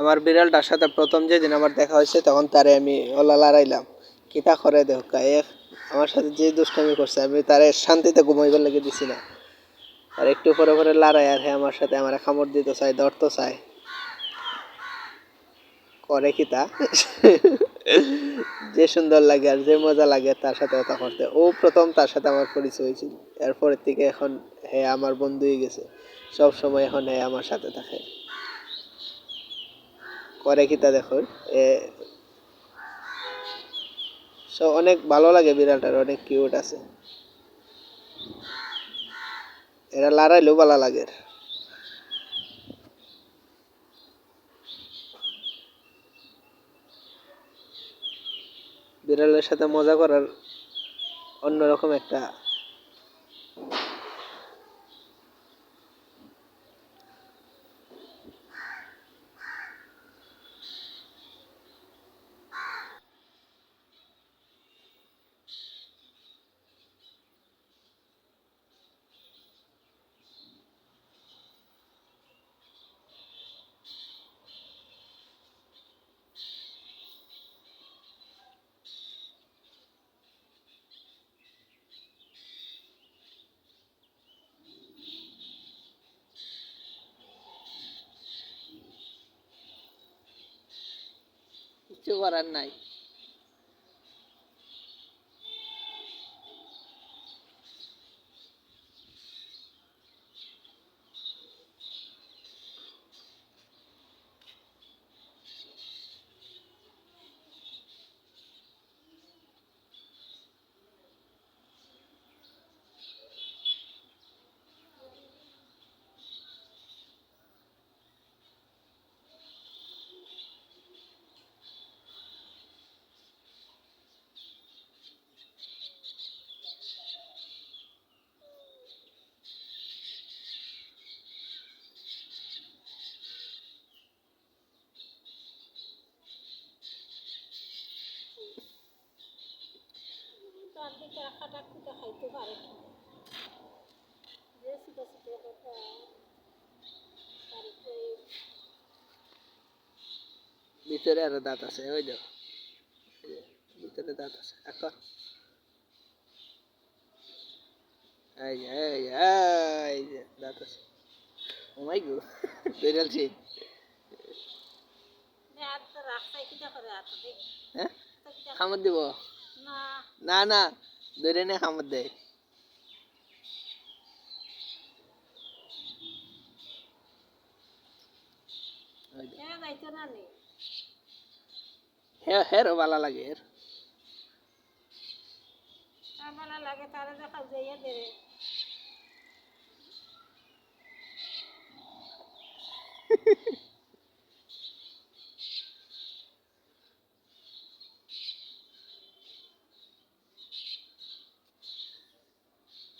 আমার বিড়ালটার সাথে প্রথম যেদিন আমার দেখা হয়েছে, তখন তারে আমি ওলা লড়াইলাম। কিতা করে দেখ আমার সাথে যে দুষ্টামি করছে, আমি তারে শান্তিতে ঘুমাইবার লেগে দিছি না। আর একটু পরে পরে লড়াই, আর হ্যাঁ আমার সাথে আমার কামড় দিতে চাই ধরতে চাই করে কি তা যে সুন্দর লাগে আর যে মজা লাগে, তার সাথে কথা করতে ও প্রথম তার সাথে আমার পরিচয় হয়েছিল। এরপরের থেকে এখন হ্যাঁ আমার বন্ধু হয়ে গেছে। সব সময় এখন হ্যাঁ আমার সাথে থাকে। করে কি তা দেখো সো অনেক ভালো লাগে বিড়ালটার, অনেক কিউট আছে। এরা লড়াইলেও ভালো লাগে। বিড়ালের সাথে মজা করার অন্যরকম একটা কিছু করার নাই। তার দিকে খাইতে পারে যে ছোটো ছোটো কথা তারপরে ভিতরে আরও দাঁত আছে ওই দেখো। ভিতরে দাঁত আছে এখন এই যে এই যে এই যে দাঁত আছে। ও মাই গো বেরালছি দেখ। হ্যাঁ? দিব? না না। ধরে নে খামর ওই হ্যাঁ হ্যাঁ হ্যাঁ ভালো লাগে এর। লাগে তারা দেখা যাইয়া দেবে এ বুঝবে তুমি আমার লাগে তো ডং করতে আহ, আবার